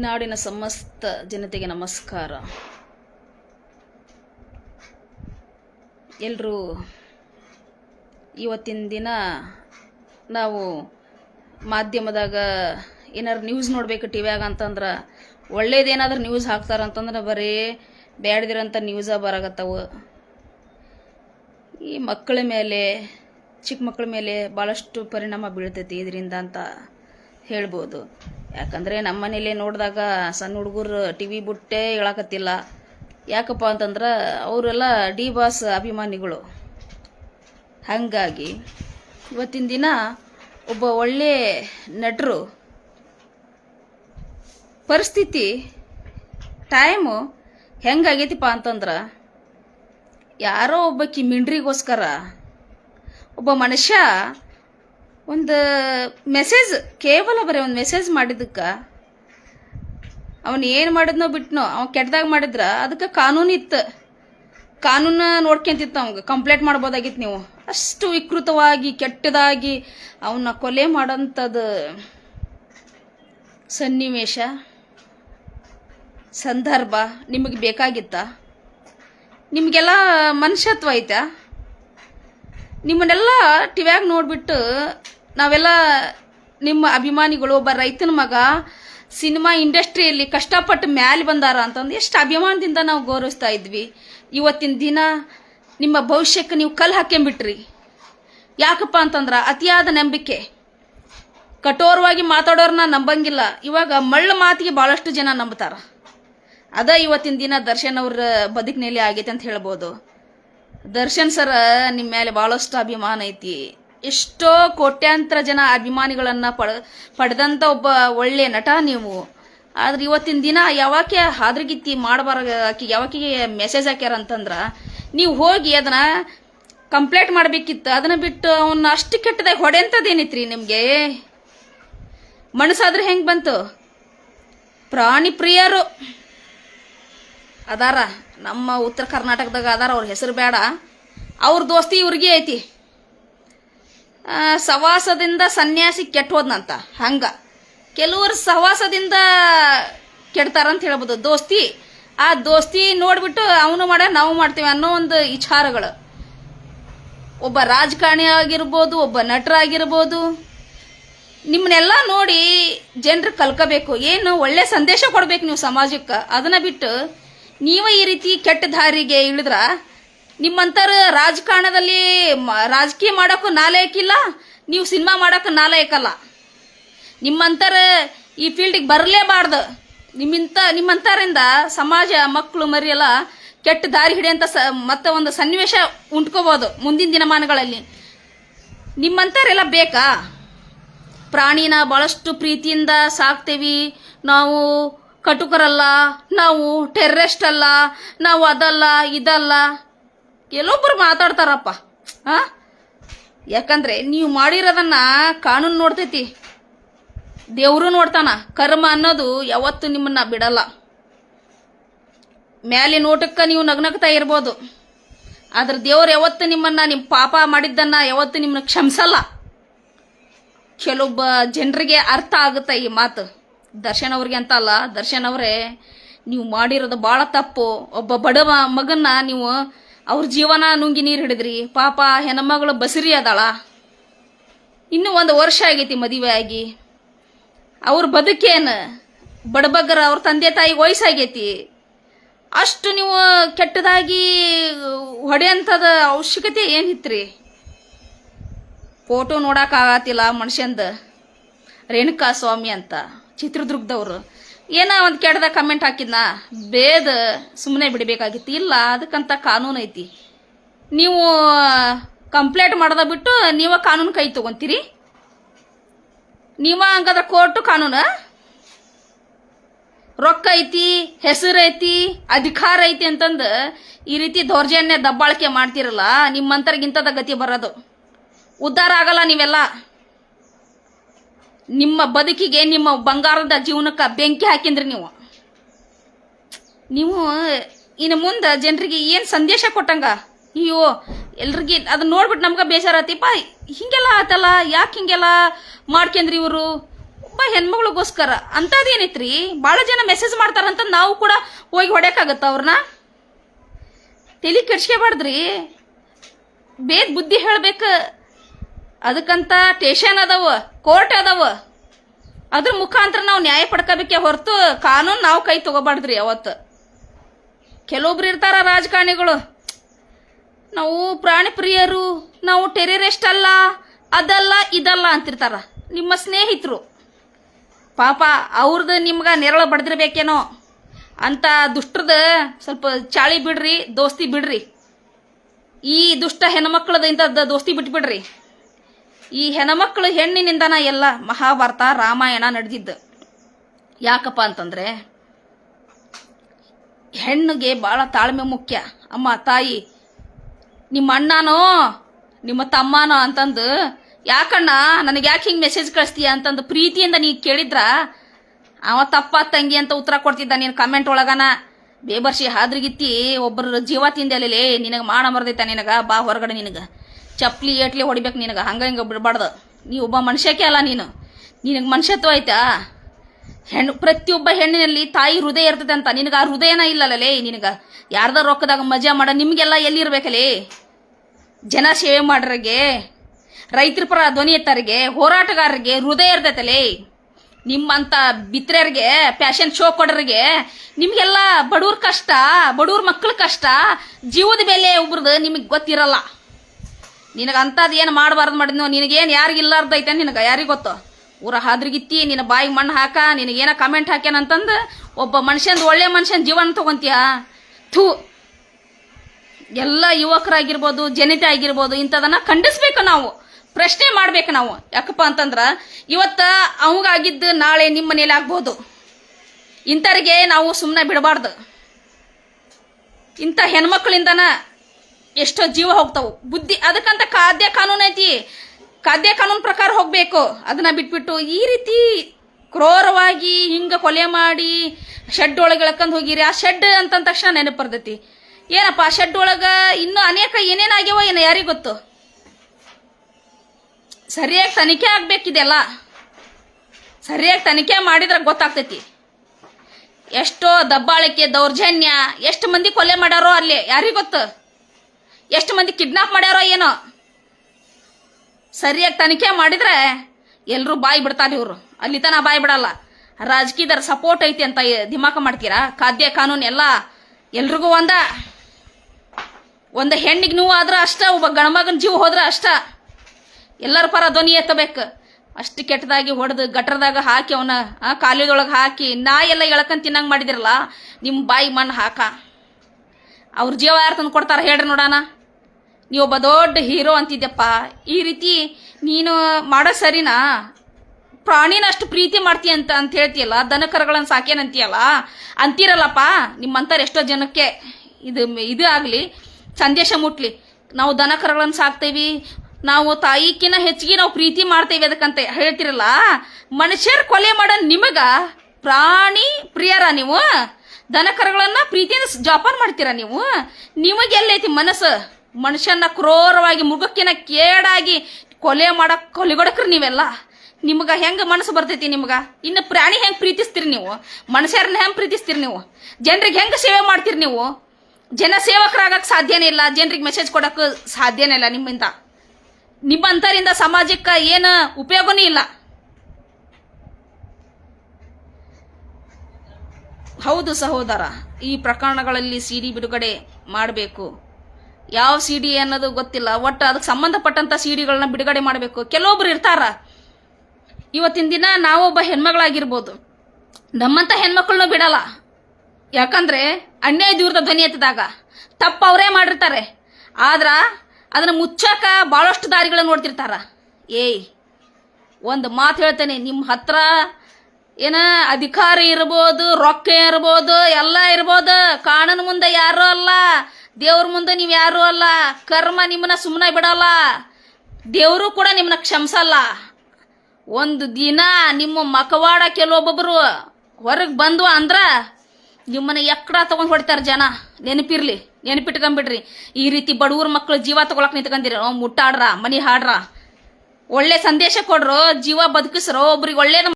ನಾಡಿನ ಸಮಸ್ತ ಜನತೆಗೆ ನಮಸ್ಕಾರ. ಎಲ್ಲರೂ ಇವತ್ತಿನ ದಿನ ನಾವು ಮಾಧ್ಯಮದಾಗ ಏನಾರು ನ್ಯೂಸ್ ನೋಡ್ಬೇಕು ಟಿವ್ಯಾಗ ಅಂತಂದ್ರೆ ಒಳ್ಳೇದೇನಾದ್ರೂ ನ್ಯೂಸ್ ಹಾಕ್ತಾರಂತಂದ್ರೆ ಬರೀ ಬ್ಯಾಡ್ದಿರೋಂಥ ನ್ಯೂಸ ಬರಾಗತ್ತವು ಈ ಮಕ್ಕಳ ಮೇಲೆ, ಚಿಕ್ಕ ಮಕ್ಕಳ ಮೇಲೆ ಭಾಳಷ್ಟು ಪರಿಣಾಮ ಬೀಳ್ತೈತಿ ಇದರಿಂದ ಅಂತ ಹೇಳ್ಬೋದು. ಯಾಕಂದರೆ ನಮ್ಮ ಮನೇಲಿ ನೋಡಿದಾಗ ಸಣ್ಣ ಹುಡುಗರು ಟಿ ವಿ ಬಿಟ್ಟೇ ಹೇಳಕತ್ತಿಲ್ಲ. ಯಾಕಪ್ಪ ಅಂತಂದ್ರೆ ಅವರೆಲ್ಲ ಡಿ ಬಾಸ್ ಅಭಿಮಾನಿಗಳು. ಹಾಗಾಗಿ ಇವತ್ತಿನ ದಿನ ಒಬ್ಬ ಒಳ್ಳೆ ನಟರು ಪರಿಸ್ಥಿತಿ ಟೈಮು ಹೆಂಗಾಗೈತಿಪ್ಪ ಅಂತಂದ್ರೆ ಯಾರೋ ಒಬ್ಬಕಿ ಮಿಂಡ್ರಿಗೋಸ್ಕರ ಒಬ್ಬ ಮನುಷ್ಯ ಒಂದು ಮೆಸೇಜ್ ಕೇವಲ ಬರೀ ಒಂದು ಮೆಸೇಜ್ ಮಾಡಿದ್ದಕ್ಕೆ, ಅವನು ಏನು ಮಾಡಿದ್ನೋ ಬಿಟ್ನೋ, ಅವ್ನು ಕೆಟ್ಟದಾಗ ಮಾಡಿದ್ರ ಅದಕ್ಕೆ ಕಾನೂನು ಇತ್ತು. ಕಾನೂನು ನೋಡ್ಕೊಂತಿತ್ತು ಅವಂಗೆ ಕಂಪ್ಲೇಂಟ್ ಮಾಡ್ಬೋದಾಗಿತ್ತು ನೀವು. ಅಷ್ಟು ವಿಕೃತವಾಗಿ, ಕೆಟ್ಟದಾಗಿ ಅವನ್ನ ಕೊಲೆ ಮಾಡೋಂಥದ್ದು ಸನ್ನಿವೇಶ, ಸಂದರ್ಭ ನಿಮಗೆ ಬೇಕಾಗಿತ್ತ? ನಿಮಗೆಲ್ಲ ಮನುಷ್ಯತ್ವ ಐತಾ ನಿಮ್ಮನ್ನೆಲ್ಲ ಟಿವ್ಯಾಗ ನೋಡಿಬಿಟ್ಟು ನಾವೆಲ್ಲ ನಿಮ್ಮ ಅಭಿಮಾನಿಗಳು, ಒಬ್ಬ ರೈತನ ಮಗ ಸಿನಿಮಾ ಇಂಡಸ್ಟ್ರಿಯಲ್ಲಿ ಕಷ್ಟಪಟ್ಟು ಮ್ಯಾಲೆ ಬಂದಾರ ಅಂತಂದು ಎಷ್ಟು ಅಭಿಮಾನದಿಂದ ನಾವು ಗೌರವಿಸ್ತಾ ಇದ್ವಿ. ಇವತ್ತಿನ ದಿನ ನಿಮ್ಮ ಭವಿಷ್ಯಕ್ಕೆ ನೀವು ಕಲ್ಲು ಹಾಕ್ಕೊಂಬಿಟ್ರಿ ಯಾಕಪ್ಪ ಅಂತಂದ್ರೆ ಅತಿಯಾದ ನಂಬಿಕೆ. ಕಠೋರವಾಗಿ ಮಾತಾಡೋರನ್ನ ನಂಬಂಗಿಲ್ಲ. ಇವಾಗ ಮಳ್ಳ ಮಾತಿಗೆ ಭಾಳಷ್ಟು ಜನ ನಂಬ್ತಾರ. ಅದ ಇವತ್ತಿನ ದಿನ ದರ್ಶನ್ ಅವ್ರ ಬದುಕಿನಲ್ಲಿ ಆಗೈತೆ ಅಂತ ಹೇಳ್ಬೋದು. ದರ್ಶನ್ ಸರ ನಿಮ್ಮ ಮೇಲೆ ಭಾಳಷ್ಟು ಅಭಿಮಾನ ಐತಿ. ಎಷ್ಟೋ ಕೋಟ್ಯಾಂತರ ಜನ ಅಭಿಮಾನಿಗಳನ್ನು ಪಡ ಪಡೆದಂಥ ಒಬ್ಬ ಒಳ್ಳೆ ನಟ ನೀವು. ಆದ್ರೆ ಇವತ್ತಿನ ದಿನ ಯಾವಾಕೆ ಹಾದ್ರಗಿತ್ತಿ ಮಾಡಬಾರ ಆಕಿ ಯಾವಾಕಿಗೆ ಮೆಸೇಜ್ ಹಾಕ್ಯಾರ ಅಂತಂದ್ರೆ, ನೀವು ಹೋಗಿ ಅದನ್ನ ಕಂಪ್ಲೇಂಟ್ ಮಾಡಬೇಕಿತ್ತು. ಅದನ್ನ ಬಿಟ್ಟು ಅವನ್ನ ಅಷ್ಟು ಕೆಟ್ಟದಾಗಿ ಹೊಡೆಯಂಥದ್ದೇನಿತ್ರಿ ನಿಮಗೆ? ಮನಸ್ಸಾದ್ರೆ ಹೆಂಗೆ ಬಂತು? ಪ್ರಾಣಿ ಪ್ರಿಯರು. ಅದಾರ, ನಮ್ಮ ಉತ್ತರ ಕರ್ನಾಟಕದಾಗ ಅದಾರ, ಅವ್ರ ಹೆಸರು ಬೇಡ ಅವ್ರ ದೋಸ್ತಿ ಇವ್ರಿಗೆ ಐತಿ. ಸವಾಸದಿಂದ ಸನ್ಯಾಸಿ ಕೆಟ್ಟೋದ್ನಂತ. ಹಂಗ. ಕೆಲವರು ಸವಾಸದಿಂದ ಕೆಡ್ತಾರಂತ ಹೇಳ್ಬೋದು. ದೋಸ್ತಿ, ಆ ದೋಸ್ತಿ ನೋಡ್ಬಿಟ್ಟು ಅವನು ಮಾಡ, ನಾವು ಮಾಡ್ತೀವಿ ಅನ್ನೋ ಒಂದು ವಿಚಾರಗಳು ಒಬ್ಬ ರಾಜಕಾರಣಿ ಆಗಿರ್ಬೋದು, ಒಬ್ಬ ನಟರಾಗಿರ್ಬೋದು. ನಿಮ್ಮನ್ನೆಲ್ಲ ನೋಡಿ ಜನರು ಕಲ್ಕೋಬೇಕು. ಏನು ಒಳ್ಳೆ ಸಂದೇಶ ಕೊಡ್ಬೇಕು ನೀವು ಸಮಾಜಕ್ಕೆ. ಅದನ್ನ ಬಿಟ್ಟು ನೀವು ಈ ರೀತಿ ಕೆಟ್ಟ ದಾರಿಗೆ ಇಳಿದ್ರ ನಿಮ್ಮಂತರ ರಾಜಕಾರಣದಲ್ಲಿ ರಾಜಕೀಯ ಮಾಡೋಕ್ಕೂ ನಾಲಾಯಕ್ಕಿಲ್ಲ ನೀವು ಸಿನಿಮಾ ಮಾಡೋಕ್ಕೂ ನಾಲಯಕ್ಕಲ್ಲ ನಿಮ್ಮಂತರ ಈ ಫೀಲ್ಡಿಗೆ ಬರಲೇಬಾರ್ದು. ನಿಮ್ಮಿಂತ ನಿಮ್ಮಂತರಿಂದ ಸಮಾಜ, ಮಕ್ಕಳು ಮರಿಯೆಲ್ಲ ಕೆಟ್ಟ ದಾರಿ ಹಿಡಿಯಂತ ಸ, ಮತ್ತೆ ಒಂದು ಸನ್ನಿವೇಶ ಉಂಟ್ಕೋಬೋದು ಮುಂದಿನ ದಿನಮಾನಗಳಲ್ಲಿ. ನಿಮ್ಮಂತರೆಲ್ಲ ಬೇಕಾ? ಪ್ರಾಣಿನ ಭಾಳಷ್ಟು ಪ್ರೀತಿಯಿಂದ ಸಾಕ್ತೇವಿ. ನಾವು ಕಟುಕರಲ್ಲ, ನಾವು ಟೆರ್ರೆಸ್ಟ್ ಅಲ್ಲ, ನಾವು ಅದಲ್ಲ, ಇದಲ್ಲ. ಕೆಲವೊಬ್ಬರು ಮಾತಾಡ್ತಾರಪ್ಪ. ಹಾ ಯಾಕಂದ್ರೆ ನೀವು ಮಾಡಿರೋದನ್ನ ಕಾನೂನು ನೋಡ್ತೈತಿ. ದೇವರು ನೋಡ್ತಾನ. ಕರ್ಮ ಅನ್ನೋದು ಯಾವತ್ತು ನಿಮ್ಮನ್ನ ಬಿಡಲ್ಲ. ಮ್ಯಾಲೆ ನೋಟಕ್ಕೆ ನೀವು ನಗ್ನಗ್ತಾ ಇರ್ಬೋದು. ಆದ್ರೆ ದೇವ್ರು ಯಾವತ್ತು ನಿಮ್ಮನ್ನ ನಿಮ್ಮ ಪಾಪ ಮಾಡಿದ್ದನ್ನ ಯಾವತ್ತು ನಿಮ್ಮನ್ನ ಕ್ಷಮಿಸಲ್ಲ. ಕೆಲವೊಬ್ಬ ಜನರಿಗೆ ಅರ್ಥ ಆಗುತ್ತೆ ಈ ಮಾತು. ದರ್ಶನ್ ಅವ್ರಿಗೆ ಅಂತ ಅಲ್ಲ, ದರ್ಶನ್ ಅವರೇ, ನೀವು ಮಾಡಿರೋದು ಭಾಳ ತಪ್ಪು. ಒಬ್ಬ ಬಡವ ಮಗನ್ನ ನೀವು ಅವ್ರ ಜೀವನ ನುಂಗಿ ನೀರು ಹಿಡಿದ್ರಿ. ಪಾಪ ಹೆಣ್ಮಗಳು ಬಸರಿ ಅದಾಳ. ಇನ್ನು ಒಂದು ವರ್ಷ ಆಗೈತಿ ಮದುವೆ ಆಗಿ. ಅವ್ರ ಬದುಕೇನು ಬಡಬಗ್ಗರ ಅವ್ರ ತಂದೆ ತಾಯಿಗೆ ವಯಸ್ಸಾಗೈತಿ. ಅಷ್ಟು ನೀವು ಕೆಟ್ಟದಾಗಿ ಹೊಡೆಯಂಥದ ಅವಶ್ಯಕತೆ ಏನಿತ್ರಿ ಫೋಟೋ ನೋಡೋಕ್ಕಾಗತ್ತಿಲ್ಲ ಮನುಷ್ಯಂದ. ರೇಣುಕಾ ಸ್ವಾಮಿ ಅಂತ ಚಿತ್ರದುರ್ಗದವ್ರು. ಏನೋ ಒಂದು ಕೆಡದ ಕಮೆಂಟ್ ಹಾಕಿದ್ನ? ಬೇದ ಸುಮ್ಮನೆ ಬಿಡಬೇಕಾಗಿತ್ತು. ಇಲ್ಲ, ಅದಕ್ಕಂತ ಕಾನೂನು ಐತಿ. ನೀವು ಕಂಪ್ಲೇಂಟ್ ಮಾಡದ ಬಿಟ್ಟು ನೀವ ಕಾನೂನು ಕೈ ತಗೊಂತೀರಿ? ನೀವ ಹಂಗಾದ್ರೆ ಕೋರ್ಟು ಕಾನೂನು? ರೊಕ್ಕ ಐತಿ, ಹೆಸರು ಐತಿ, ಅಧಿಕಾರ ಐತಿ ಅಂತಂದು ಈ ರೀತಿ ದೌರ್ಜನ್ಯ ದಬ್ಬಾಳಿಕೆ ಮಾಡ್ತಿರಲ್ಲ, ನಿಮ್ಮಂತರ್ಗಿಂತದ ಗತಿ ಬರೋದು. ಉದ್ಧಾರ ಆಗಲ್ಲ ನೀವೆಲ್ಲ. ನಿಮ್ಮ ಬದುಕಿಗೆ ನಿಮ್ಮ ಬಂಗಾರದ ಜೀವನಕ್ಕೆ ಬೆಂಕಿ ಹಾಕಿಂದ್ರಿ ನೀವು. ನೀವು, ಇನ್ನು ಮುಂದೆ ಜನರಿಗೆ ಏನು ಸಂದೇಶ ಕೊಟ್ಟಂಗ? ಅಯ್ಯೋ, ಎಲ್ರಿಗೆ ಅದನ್ನ ನೋಡ್ಬಿಟ್ಟು ನಮ್ಗೆ ಬೇಜಾರತಿಪ್ಪ ಹಿಂಗೆಲ್ಲ ಆತಲ್ಲ, ಯಾಕೆ ಹಿಂಗೆಲ್ಲ ಮಾಡ್ಕೊಂಡ್ರಿ ಇವರು? ಒಬ್ಬ ಹೆಣ್ಮಗಳಿಗೋಸ್ಕರ ಅಂಥದ್ದೇನೈತ್ರಿ ಭಾಳ ಜನ ಮೆಸೇಜ್ ಮಾಡ್ತಾರಂತ ನಾವು ಕೂಡ ಹೋಗಿ ಹೊಡ್ಯಾಕಾಗತ್ತ ಅವ್ರನ್ನ? ತಲೆ ಕೆಡ್ಸ್ಕೊಬಾರ್ದ್ರಿ. ಬೇಗ ಬುದ್ಧಿ ಹೇಳ್ಬೇಕು ಅದಕ್ಕಂತ ಟೇಷನ್ ಅದಾವ, ಕೋರ್ಟ್ ಅದಾವ. ಅದ್ರ ಮುಖಾಂತರ ನಾವು ನ್ಯಾಯ ಪಡ್ಕೋಬೇಕೆ ಹೊರತು ಕಾನೂನು ನಾವು ಕೈ ತಗೋಬಾರ್ದ್ರಿ ಅವತ್ತು. ಕೆಲವೊಬ್ರು ಇರ್ತಾರ ರಾಜಕಾರಣಿಗಳು. ನಾವು ಪ್ರಾಣಿ ಪ್ರಿಯರು, ನಾವು ಟೆರರಿಸ್ಟ್ ಅಲ್ಲ, ಅದಲ್ಲ, ಇದಲ್ಲ ಅಂತಿರ್ತಾರ. ನಿಮ್ಮ ಸ್ನೇಹಿತರು. ಪಾಪ ಅವ್ರದ್ದು ನಿಮ್ಗೆ ನೆರಳು ಬಡ್ದಿರ್ಬೇಕೇನೋ. ಅಂತ ದುಷ್ಟ್ರದ ಸ್ವಲ್ಪ ಚಾಳಿ ಬಿಡ್ರಿ, ದೋಸ್ತಿ ಬಿಡ್ರಿ. ಈ ದುಷ್ಟ ಹೆಣ್ಮಕ್ಳದ ಇಂಥದ್ದು ದೋಸ್ತಿ ಬಿಟ್ಬಿಡ್ರಿ. ಈ ಹೆಣ್ಮಕ್ಳು ಹೆಣ್ಣಿನಿಂದನ ಎಲ್ಲ ಮಹಾಭಾರತ ರಾಮಾಯಣ ನಡೆದಿದ್ದು. ಯಾಕಪ್ಪ ಅಂತಂದ್ರೆ, ಹೆಣ್ಣಿಗೆ ಭಾಳ ತಾಳ್ಮೆ ಮುಖ್ಯ. ಅಮ್ಮ, ತಾಯಿ, ನಿಮ್ಮ ಅಣ್ಣನೋ, ನಿಮ್ಮ ತಮ್ಮನೋ ಅಂತಂದು, ಯಾಕಣ್ಣ, ನನಗೆ ಯಾಕೆ ಹಿಂಗೆ ಮೆಸೇಜ್ ಕಳಿಸ್ತೀಯ ಅಂತಂದು ಪ್ರೀತಿಯಿಂದ ನೀ ಕೇಳಿದ್ರ? ಅವ ತಪ್ಪ ತಂಗಿ ಅಂತ ಉತ್ತರ ಕೊಡ್ತಿದ್ದ ನೀನು ಕಮೆಂಟ್ ಒಳಗನ. ಬೇಬರ್ಸಿ ಹಾದ್ರಿಗಿತ್ತಿ ಒಬ್ಬರ ಜೀವ ತಿಂದಲೇ ನಿನಗೆ ಮಾಡ ಮರ್ದೈತ ನಿನಗ, ಬಾ ಹೊರಗಡೆ ನಿನಗೆ. ಚಪ್ಲಿ ಏಟ್ಲಿ ಹೊಡಿಬೇಕು ನಿನಗೆ. ಹಂಗ ಹಿಂಗೆ ಬಿಡಬಾರ್ದು. ನೀ ಒಬ್ಬ ಮನುಷ್ಯಕ್ಕೆ ಅಲ್ಲ ನೀನು. ನಿನಗೆ ಮನುಷ್ಯತ್ವ ಆಯ್ತಾ ಹೆಣ್ಣು, ಪ್ರತಿಯೊಬ್ಬ ಹೆಣ್ಣಿನಲ್ಲಿ ತಾಯಿ ಹೃದಯ ಇರ್ತದೆ ಅಂತ. ನಿನಗೆ ಆ ಹೃದಯನ ಇಲ್ಲಲ್ಲಲೇ ನಿನಗೆ. ಯಾರ್ದ ರೊಕ್ಕದಾಗ ಮಜಾ ಮಾಡ, ನಿಮಗೆಲ್ಲ ಎಲ್ಲಿರ್ಬೇಕಲ್ಲಿ ಜನ ಸೇವೆ ಮಾಡ್ರಿಗೆ, ರೈತರ ಪರ ಧ್ವನಿ ಎತ್ತಾರಿಗೆ, ಹೋರಾಟಗಾರರಿಗೆ ಹೃದಯ ಇರ್ತೈತಲೇ ನಿಮ್ಮಂತ ಬಿತ್ರೆಯರಿಗೆ ಫ್ಯಾಷನ್ ಶೋ ಕೊಡ್ರಿಗೆ, ನಿಮಗೆಲ್ಲ ಬಡವ್ರ ಕಷ್ಟ ಬಡವ್ರ ಮಕ್ಳ ಕಷ್ಟ, ಜೀವದ ಬೆಲೆ ಒಬ್ರದ್ದು ನಿಮಗೆ ಗೊತ್ತಿರಲ್ಲ. ನಿನಗೆ ಅಂಥದ್ದು ಏನು ಮಾಡಬಾರ್ದು ಮಾಡಿದ್ನೋ, ನಿನಗೇನು ಯಾರಿಗಿಲ್ಲಾರ್ದೈತೆ ನಿನಗೆ? ಯಾರಿಗೆ ಗೊತ್ತು? ಊರ ಹಾದ್ರಿಗಿತ್ತಿ, ನಿನ್ನ ಬಾಯಿಗೆ ಮಣ್ಣು ಹಾಕ, ನಿನಗೇನ ಕಮೆಂಟ್ ಹಾಕ್ಯಾನಂತಂದು ಒಬ್ಬ ಮನುಷ್ಯಂದು ಒಳ್ಳೆ ಮನುಷ್ಯನ ಜೀವನ ತಗೊಂತೀಯ? ಥೂ! ಎಲ್ಲ ಯುವಕರಾಗಿರ್ಬೋದು, ಜನತೆ ಆಗಿರ್ಬೋದು, ಇಂಥದನ್ನ ಖಂಡಿಸ್ಬೇಕು ನಾವು. ಪ್ರಶ್ನೆ ಮಾಡ್ಬೇಕು ನಾವು. ಯಾಕಪ್ಪ ಅಂತಂದ್ರ, ಇವತ್ತ ಅವಂಗಾಗಿದ್ದು ನಾಳೆ ನಿಮ್ಮ ಮನೇಲಿ ಆಗ್ಬೋದು. ಇಂಥವ್ರಿಗೆ ನಾವು ಸುಮ್ಮನೆ ಬಿಡಬಾರ್ದು. ಇಂಥ ಹೆಣ್ಮಕ್ಳಿಂದನ ಎಷ್ಟೋ ಜೀವ ಹೋಗ್ತಾವು. ಬುದ್ಧಿ ಅದಕ್ಕಂತ ಖಾದ್ಯ ಕಾನೂನು ಐತಿ. ಖಾದ್ಯ ಕಾನೂನು ಪ್ರಕಾರ ಹೋಗ್ಬೇಕು. ಅದನ್ನ ಬಿಟ್ಬಿಟ್ಟು ಈ ರೀತಿ ಕ್ರೋರವಾಗಿ ಹಿಂಗ ಕೊಲೆ ಮಾಡಿ ಶೆಡ್ ಒಳಗೆ ಎಳ್ಕೊಂಡು ಹೋಗಿರಿ. ಆ ಶೆಡ್ ಅಂತಂದ ತಕ್ಷಣ ನೆನಪು ಬರ್ತೈತಿ. ಏನಪ್ಪ, ಆ ಶೆಡ್ ಒಳಗ ಇನ್ನೂ ಅನೇಕ ಏನೇನಾಗ್ಯಾವ ಏನೋ ಯಾರಿಗೆ ಗೊತ್ತು? ಸರಿಯಾಗಿ ತನಿಖೆ ಆಗ್ಬೇಕಿದೆಲ್ಲ ಸರಿಯಾಗಿ ತನಿಖೆ ಮಾಡಿದ್ರೆ ಗೊತ್ತಾಗ್ತೈತಿ. ಎಷ್ಟೋ ದಬ್ಬಾಳಿಕೆ, ದೌರ್ಜನ್ಯ, ಎಷ್ಟು ಮಂದಿ ಕೊಲೆ ಮಾಡ್ಯಾರೋ ಅಲ್ಲಿ ಯಾರಿಗ್ ಗೊತ್ತು? ಎಷ್ಟು ಮಂದಿ ಕಿಡ್ನಾಪ್ ಮಾಡ್ಯಾರೋ ಏನೋ. ಸರಿಯಾಗಿ ತನಿಖೆ ಮಾಡಿದ್ರೆ ಎಲ್ಲರೂ ಬಾಯಿ ಬಿಡ್ತಾರೆ ಇವರು. ಅಲ್ಲಿ ತನ ಬಾಯಿ ಬಿಡಲ್ಲ. ರಾಜಕೀಯದರ ಸಪೋರ್ಟ್ ಐತಿ ಅಂತ ದಿಮಾಕ ಮಾಡ್ತೀರಾ? ಖಾದ್ಯ ಕಾನೂನು ಎಲ್ಲ ಎಲ್ರಿಗೂ ಒಂದ. ಒಂದು ಹೆಣ್ಣಿಗೆ ನೋವು ಆದ್ರೆ ಅಷ್ಟ, ಒಬ್ಬ ಗಣಮಗನ ಜೀವ ಹೋದ್ರೆ ಅಷ್ಟ. ಎಲ್ಲರ ಪರ ಧ್ವನಿ ಎತ್ತಬೇಕು. ಅಷ್ಟು ಕೆಟ್ಟದಾಗಿ ಹೊಡೆದು ಗಟ್ರದಾಗ ಹಾಕಿ ಅವನ ಕಾಲಿದೊಳಗೆ ಹಾಕಿ ನಾ ಎಲ್ಲ ಎಳ್ಕೊಂಡ್ ತಿನ್ನಂಗೆ ಮಾಡಿದಿರಲ್ಲ ನಿಮ್ಮ ಬಾಯಿ ಮಣ್ಣು ಹಾಕ. ಅವ್ರ ಜೀವ ಯಾರು ತಂದು ಕೊಡ್ತಾರ ಹೇಳ್ರಿ ನೋಡೋಣ. ನೀವೊಬ್ಬ ದೊಡ್ಡ ಹೀರೋ ಅಂತಿದ್ದೆಪ್ಪ ಈ ರೀತಿ ನೀನು ಮಾಡೋ ಸರಿನಾ? ಪ್ರಾಣಿನ ಅಷ್ಟು ಪ್ರೀತಿ ಮಾಡ್ತೀಯ ಅಂತ ಅಂತ ಹೇಳ್ತೀಯಲ್ಲ ದನ ಕರುಗಳನ್ನ ಸಾಕೇನಂತೀಯಲ್ಲ? ಅಂತೀರಲ್ಲಪ್ಪ, ನಿಮ್ಮಂಥವ್ರು ಎಷ್ಟೋ ಜನಕ್ಕೆ ಇದು ಇದು ಆಗಲಿ, ಸಂದೇಶ ಮುಟ್ಲಿ. ನಾವು ದನ ಕರುಗಳನ್ನ ಸಾಕ್ತೇವಿ, ನಾವು ತಾಯಿಕಿನ ಹೆಚ್ಚಿಗೆ ನಾವು ಪ್ರೀತಿ ಮಾಡ್ತೇವೆ ಅದಕ್ಕಂತ. ಹೇಳ್ತಿರಲ್ಲ? ಮನುಷ್ಯರ ಕೊಲೆ ಮಾಡೋ ನಿಮಗ ಪ್ರಾಣಿ ಪ್ರಿಯರ ನೀವು? ದನ ಕರುಗಳನ್ನ ಪ್ರೀತಿಯಿಂದ ಜೋಪಾನ ಮಾಡ್ತೀರಾ ನೀವು? ನಿಮಗೆಲ್ಲೈತಿ ಮನಸ್ಸು. ಮನುಷ್ಯನ ಕ್ರೂರವಾಗಿ ಮೃಗಕ್ಕಿನ ಕೇಡಾಗಿ ಕೊಲೆ ಮಾಡಕ್, ಕೊಲೆಗೊಡಕ್ರಿ ನೀವೆಲ್ಲ. ನಿಮ್ಗ ಹೆಂಗ ಮನಸ್ಸು ಬರ್ತೈತಿ ನಿಮ್ಗ? ಇನ್ನು ಪ್ರಾಣಿ ಹೆಂಗ್ ಪ್ರೀತಿಸ್ತೀರಿ ನೀವು? ಮನುಷ್ಯರನ್ನ ಹೆಂಗ್ ಪ್ರೀತಿಸ್ತೀರಿ ನೀವು? ಜನರಿಗೆ ಹೆಂಗ್ ಸೇವೆ ಮಾಡ್ತೀರಿ ನೀವು? ಜನ ಸೇವಕರಾಗಕ್ ಸಾಧ್ಯನೇ ಇಲ್ಲ, ಜನರಿಗೆ ಮೆಸೇಜ್ ಕೊಡಕ್ ಸಾಧ್ಯನೇ ಇಲ್ಲ ನಿಮ್ಮಿಂದ. ನಿಮ್ಮಂತರಿಂದ ಸಮಾಜಕ್ಕೆ ಏನು ಉಪಯೋಗನೂ ಇಲ್ಲ. ಹೌದು ಸಹೋದರ, ಈ ಪ್ರಕರಣಗಳಲ್ಲಿ ಸಿಡಿ ಬಿಡುಗಡೆ ಮಾಡಬೇಕು. ಯಾವ ಸಿ ಡಿ ಅನ್ನೋದು ಗೊತ್ತಿಲ್ಲ. ಒಟ್ಟು ಅದಕ್ಕೆ ಸಂಬಂಧಪಟ್ಟಂತ ಸಿ ಡಿಗಳನ್ನ ಬಿಡುಗಡೆ ಮಾಡಬೇಕು. ಕೆಲವೊಬ್ರು ಇರ್ತಾರ. ಇವತ್ತಿನ ದಿನ ನಾವೊಬ್ಬ ಹೆಣ್ಮಗಳಾಗಿರ್ಬೋದು. ನಮ್ಮಂತ ಹೆಣ್ಮಕ್ಳನ್ನೂ ಬಿಡಲ್ಲ. ಯಾಕಂದ್ರೆ ಅನ್ಯಾಯ ದೂರದ ಧ್ವನಿ ಎತ್ತಿದಾಗ ತಪ್ಪು ಅವರೇ ಮಾಡಿರ್ತಾರೆ. ಆದ್ರ ಅದನ್ನ ಮುಚ್ಚಕ ಭಾಳಷ್ಟು ದಾರಿಗಳನ್ನ ನೋಡ್ತಿರ್ತಾರ. ಏಯ್, ಒಂದು ಮಾತು ಹೇಳ್ತೇನೆ. ನಿಮ್ಮ ಹತ್ರ ಏನ ಅಧಿಕಾರ ಇರ್ಬೋದು, ರೊಕ್ಕ ಇರ್ಬೋದು, ಎಲ್ಲ ಇರ್ಬೋದು. ಕಾನೂನು ಮುಂದೆ ಯಾರೂ ಅಲ್ಲ. ದೇವ್ರ ಮುಂದೆ ನೀವು ಯಾರು ಅಲ್ಲ. ಕರ್ಮ ನಿಮ್ಮನ್ನ ಸುಮ್ಮನೆ ಬಿಡಲ್ಲ. ದೇವರು ಕೂಡ ನಿಮ್ಮನ್ನ ಕ್ಷಮಿಸಲ್ಲ. ಒಂದು ದಿನ ನಿಮ್ಮ ಮಕವಾಡ ಕೆಲವೊಬ್ಬೊಬ್ಬರು ಹೊರಗೆ ಬಂದ್ವ ಅಂದ್ರ ನಿಮ್ಮನ್ನ ಎಕ್ಕಡ ತಗೊಂಡ್ ಹೊಡಿತಾರೆ ಜನ. ನೆನಪಿರ್ಲಿ, ನೆನಪಿಟ್ಕೊಂಬಿಡ್ರಿ. ಈ ರೀತಿ ಬಡವ್ರ ಮಕ್ಕಳು ಜೀವ ತಗೊಳಕ್ ನಿಂತ್ಕೊಂಡಿರಿ ಮುಟ್ಟಾಡ್ರ ಮನಿ ಹಾಡ್ರ ಒಳ್ಳೆ ಸಂದೇಶ ಕೊಡ್ರು, ಜೀವ ಬದುಕಿಸ್ರು, ಒಬ್ರಿಗೆ ಒಳ್ಳೇದ